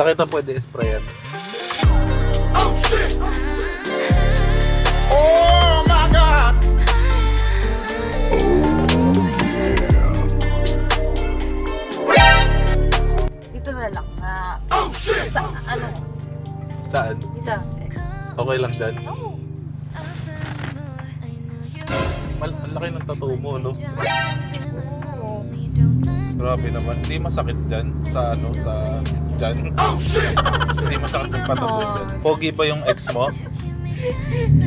Sa kita pwede sprayan. Oh my God! Dito na lang sa... Sa ano? Saan? Sa... Okay lang dyan. Oh, Mal malaki ng tattoo mo, no? oh. Grabe naman. Hindi masakit dyan sa ano, sa dyan. Hindi masakit ng patato dyan. Pogi ba yung ex mo?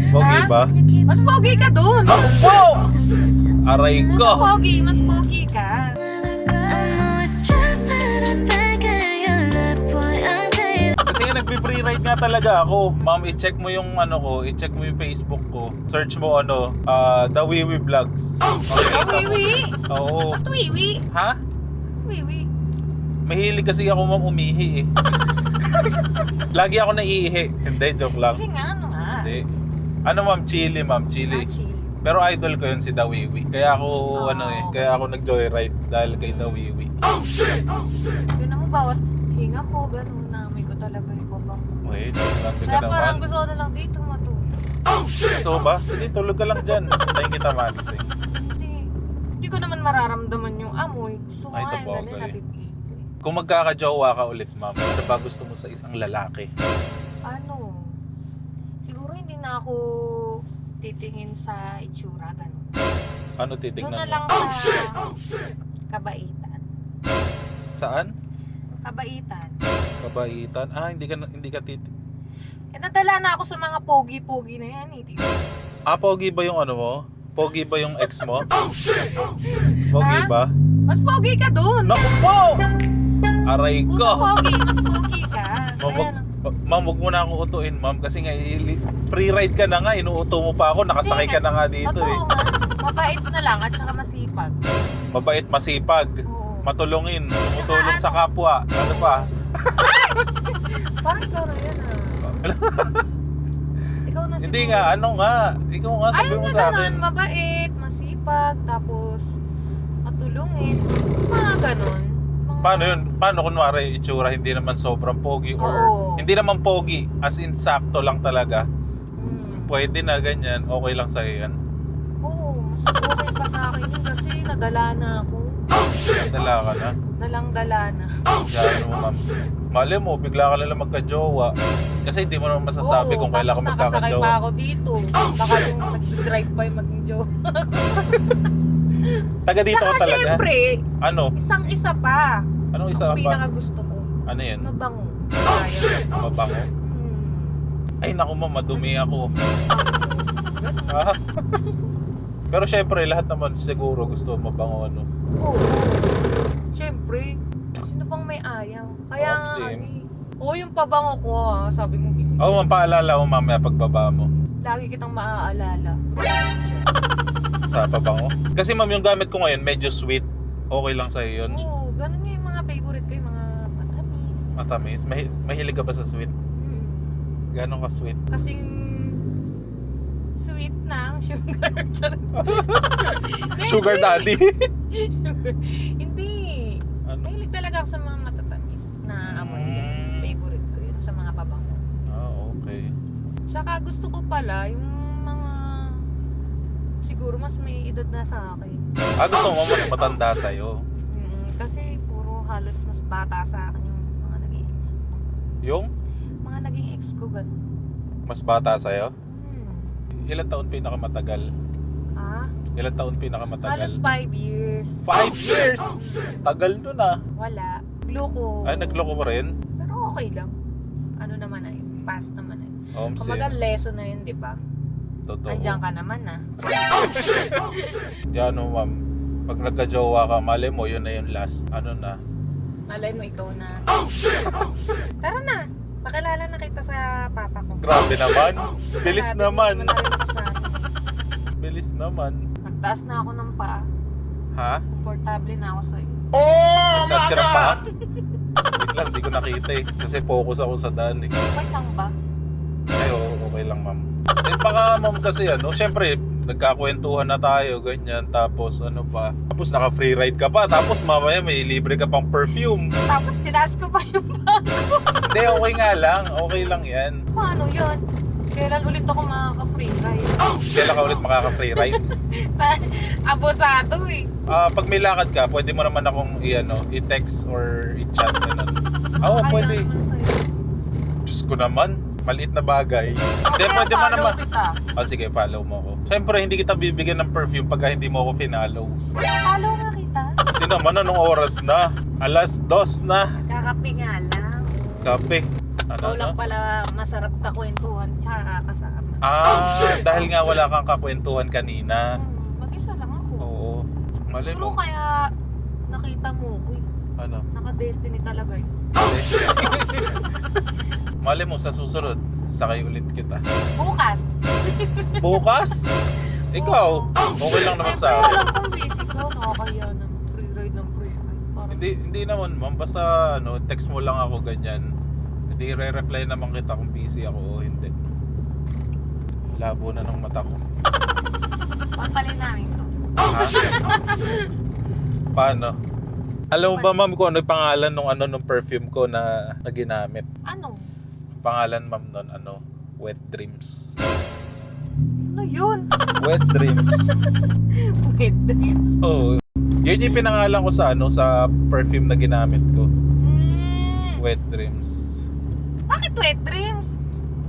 Pogi ba? Mas pogi ka dun! Wow! Aray Mas ko! pogi, mas pogi ka. Kasi nga nagpe-free ride nga talaga ako. Ma'am, i-check mo yung ano ko, i-check mo yung Facebook ko. Search mo ano, ah, The Wiwi Vlogs. Makikita mo. Wiwi! Oo. Wiwi! Ha? Wiwi! Mahilig kasi ako ma'am umihi eh. Lagi ako naiihi. Hindi, joke lang. Hindi nga, ano nga. Hindi. Ano ma'am, chili ma'am, chili. Ah, chill. Pero idol ko yun si Dawiwi. Kaya ako Oh. ano eh, kaya ako nag-joyride dahil kay Dawiwi. Yun naman bawat hinga ko, gano'n na may ko talaga yung babang. Okay, grabe ka Kaya parang naman. gusto ko na lang dito matulog. So ba? Sige, tulog ka lang dyan. Tayo kita magising. Hindi. Hindi ko naman mararamdaman yung amoy. Gusto ko Ay, sa ganun, bagay. napipili. Kung magkakajowa ka ulit, ma'am, ano ba gusto mo sa isang lalaki? Ano? Siguro hindi na ako titingin sa itsura, gano'n. Ano Doon titignan na mo? lang sa kabaitan. Saan? Kabaitan. Kabaitan? Ah, hindi ka, na- hindi ka tit... Eh, nadala na ako sa mga pogi-pogi na yan, eh. Ah, pogi ba yung ano mo? Pogi ba yung ex mo? Pogi Ha? ba? Mas pogi ka dun! Naku po! Aray ko! sa pogi, mas pogi ka. Ma'am, wag, na- ma- ma'am, wag mo na akong utuin, ma'am. Kasi nga, free ride ka na nga. Inuuto mo pa ako. Nakasakay ka na nga dito eh. Totoo nga. Mabait na lang at saka masipag. Mabait, masipag. Oo. Matulungin. Tumutulong sa kapwa. Ano pa? Parang ikaw na yan ah. ikaw na Hindi siguro. nga, ano nga. Ikaw nga, sabi Ayun mo nga sa akin. ganun, mabait, masipag, tapos matulungin. Mga ganun. Paano yun? Paano kunwari itsura hindi naman sobrang pogi or Oo. hindi naman pogi as in sakto lang talaga. Hmm. Pwede na ganyan, okay lang sa'yo yan. Oo, mas okay pa sa akin yun kasi nadala na ako. Dala ka na. Dalang-dala na. Yan mo ma'am. Mali mo, bigla ka nalang magka-jowa. Kasi hindi mo naman masasabi kung kailan ka tapos nakasakay pa magkaka-jowa. ako dito. Baka yung nag-drive pa yung maging jowa. Taga dito ka Tsaka talaga. syempre, Ano? isang isa pa. Anong isa Ang pa? pinaka gusto ko. Ano yun? Mabango. Kaya. Mabango? Hmm. Ay naku ma'am, madumi ako. Ah. Pero syempre, lahat naman siguro gusto mabango ano. Oo. Siyempre. Sino bang may ayaw? Kaya Oo, nga, same. ano eh. Oo, yung pabango ko ah. Sabi mo. Oo, oh, paalala mo mamaya pagbaba mo. Lagi kitang maaalala. Sa pabango. Kasi ma'am, yung gamit ko ngayon, medyo sweet. Okay lang sa'yo yun. Oo, ganun yung mga favorite ko, yung mga matamis. Matamis. Mahi- mahilig ka ba sa sweet? Hmm. Ganon ka sweet? Kasing sweet na ang sugar. Charot. Sugar daddy. Sugar. Hindi. ano? Mahilig talaga ako sa mga matatamis na amoy. Mm. Favorite ko yun sa mga pabango. Ah, okay. Tsaka gusto ko pala yung siguro mas may edad na sa akin. Ah, gusto mo mas matanda sa'yo. Mm, kasi puro halos mas bata sa akin yung mga naging ex ko. Yung Mga naging ex ko ganun. mas bata sa'yo? Hmm. Ilan taon pinakamatagal? Ah, Ilan taon pinakamatagal? halos 5 years. Five years! Tagal nun ah. Wala. Gloko. Ay, nagloko mo rin? Pero okay lang. Ano naman na yun. Past naman na yun. Kumbaga lesson na yun, di ba? Totoo. Andiyan ka naman na. Yan o ma'am. Pag nagka-jowa ka, mali mo, yun na yung last. Ano na? Malay mo ikaw na. Tara na. Pakilala na kita sa papa ko. Grabe naman. Bilis Sabi naman. mo na rin. Bilis naman. Nagtaas na ako ng paa. Ha? Komportable na ako sa iyo. Oh Nagtaas my ka ng God! paa? Wait lang, di ko nakita eh. Kasi focus ako sa daan eh. Okay lang ba? Ay, oo, okay lang ma'am. Baka ma'am kasi ano, syempre, nagkakwentuhan na tayo, ganyan. Tapos ano pa, tapos naka-free ride ka pa. Tapos mamaya may libre ka pang perfume. Tapos tinaas ko pa yung paa ko. okay nga lang. Okay lang yan. Paano yan? Kailan ulit ako makaka-free ride? Kailan ka ulit makaka-free ride? Abosado eh. Ah, pag may lakad ka, pwede mo naman akong i-ano, i-text or i-chat. Ganun. Oo, Kaya pwede. naman sa'yo. Diyos ko naman. Maliit na bagay. Hindi, pwede mo naman. Oh, sige, follow mo ako. Siyempre, hindi kita bibigyan ng perfume pagka hindi mo ako pinalo. Follow nga kita. Kasi naman, anong oras na? Alas dos na. Kakape nga lang. Kape. Ano, Ikaw lang ano? pala masarap kakwentuhan tsaka kasama. Ah, dahil nga wala kang kakwentuhan kanina. Hmm, mag-isa lang ako. Oo. Mali Siguro mo. kaya nakita mo ko eh. Ano? Naka-destiny talaga yun. Mali mo sa susunod. Sakay ulit kita. Bukas. Bukas? Ikaw? Okay lang naman sa Siyempre, akin. alam kong busy ko. Nakakaya naman. Free ride ng free ride. Parang, Hindi hindi naman ma'am, basta ano, text mo lang ako ganyan. Hindi re-reply naman kita kung busy ako o hindi. Labo na ng mata ko. Pampalin namin to. Ha? Paano? Alam mo ba ma'am kung ano yung pangalan nung ano nung perfume ko na, na ginamit? Ano? Pangalan ma'am nun ano? Wet Dreams. Ano yun? Wet Dreams. Wet dreams. Oh, yun yung pinangalan ko sa ano sa perfume na ginamit ko. Hmm. Wet Dreams. Bakit wet dreams?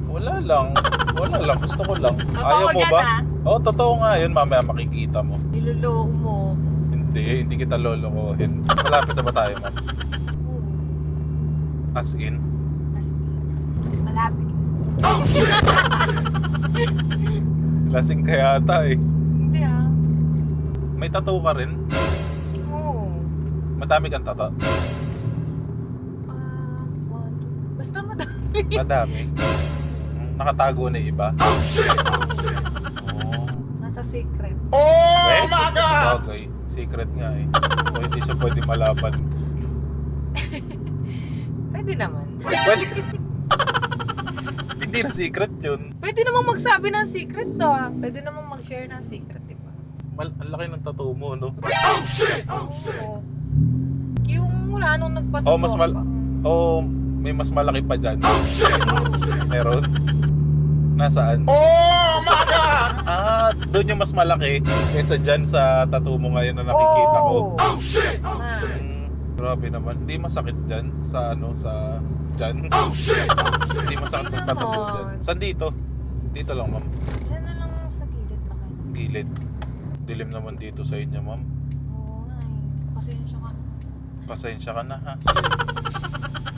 Wala lang. Wala lang. Gusto ko lang. Totoo Ayaw mo yan, ba? ah. Oo, oh, totoo nga yun. Mamaya makikita mo. Niloloko mo. Hindi, hindi kita lolokohin. Malapit na ba tayo, ma'am? As in? As in. Malapit. Lasing ka yata eh. Hindi ah. May tattoo ka rin? Oo. Madami kang tattoo? Ah, one, two. Basta madami. Madami. Nakatago na iba? Oh. Nasa secret. Oh Wait. my God! Okay. Secret nga eh. O hindi siya pwede malaban. Pwede naman. Pwede. hindi na secret yun. Pwede namang magsabi ng secret to ah. Pwede namang mag-share ng secret, di ba? Mal- ang laki ng tattoo mo, no? Oo. Yung mula nung nagpatato Oh, mas mal- ka. Oh, may mas malaki pa dyan. Meron? Nasaan? Oh my God! Ah, doon yung mas malaki kaysa dyan sa tattoo mo ngayon na nakikita ko. Oh. Mas. Mm, grabe naman. Hindi masakit dyan sa ano, sa dyan. Hindi masakit Hindi ng tattoo naman. dyan. Saan dito? Dito lang, ma'am. Diyan na lang sa gilid na kayo. Gilid. Dilim naman dito sa inyo, ma'am. Oo nga eh. Pasensya ka na. Pasensya ka na, ha?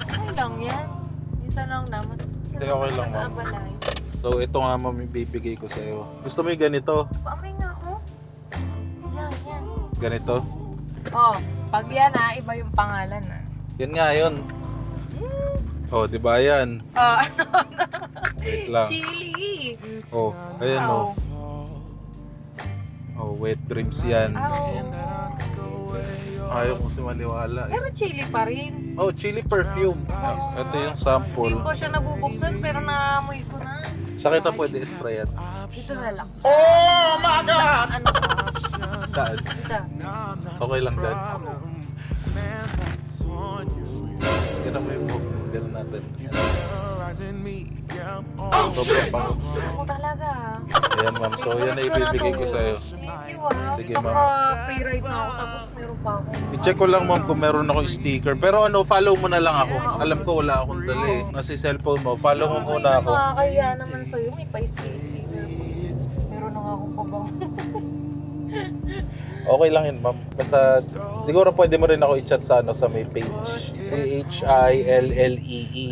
Okay lang yan. Minsan lang naman. Hindi, okay lang, ma'am. nag-aabalay. So, ito nga, bibigay ko sa'yo. Gusto mo yung ganito? Paamay nga ako. Yan, yan. Ganito? Oh, pag yan ah, iba yung pangalan ah. Yan nga, yun. Oh, di ba yan? Oh, Wait lang. chili. Oh, ayan oh. Oh, wet dreams yan. Ayaw ko si maniwala. eh. Pero chili pa rin. Oh, chili perfume. Ah, Ito yung sample. Hindi ko siya nabubuksan pero naamoy. Sa kita pwede sprayan. Dito na lang. Oh my God! Ano? Saan? Dito. Okay lang dyan. Ganun mo yung book. Ganun natin. Sobrang pango. Ako talaga. Ayan ma'am. So yan na ibibigay ko sa'yo. Ah. Sige, ma'am. free ride na ako tapos meron pa ako. I-check ko lang ma'am kung meron akong sticker. Pero ano, follow mo na lang ako. Alam ko wala akong dala eh. Nasa cellphone mo. Follow mo muna ako. Nakakaya naman sa'yo. May pa-sticker. Meron na nga akong pabang. Okay lang yun, ma'am. Basta, siguro pwede mo rin ako i-chat sa, ano, sa may page. C-H-I-L-L-E-E.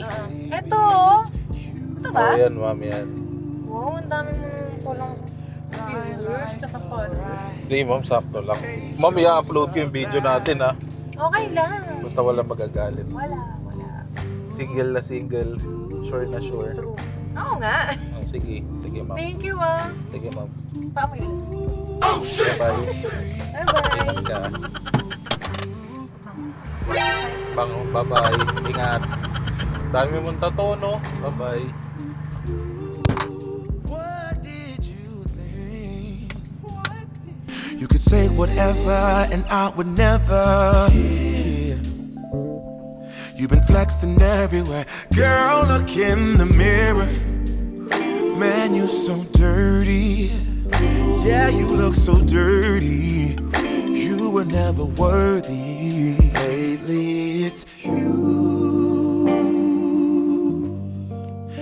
Eto oh. Ito Oh, ba? yan, ma'am, yan. Wow, ang dami mong palang viewers tsaka followers. Hindi, ma'am, sakto lang. Ma'am, i-upload ko yung video natin, ha. Okay lang. Basta wala magagalit. Wala, wala. Single na single. Sure na sure. True. Oo nga. Oh, sige, sige, ma'am. Thank you ah. Sige, ma'am. Paamoy. Bye-bye. Bye-bye. Ingat ka. Bango, bye-bye. Ingat. Dami mong tato, no? Bye-bye. Say whatever, and I would never. hear. You've been flexing everywhere. Girl, look in the mirror. Man, you're so dirty. Yeah, you look so dirty. You were never worthy. Lately, it's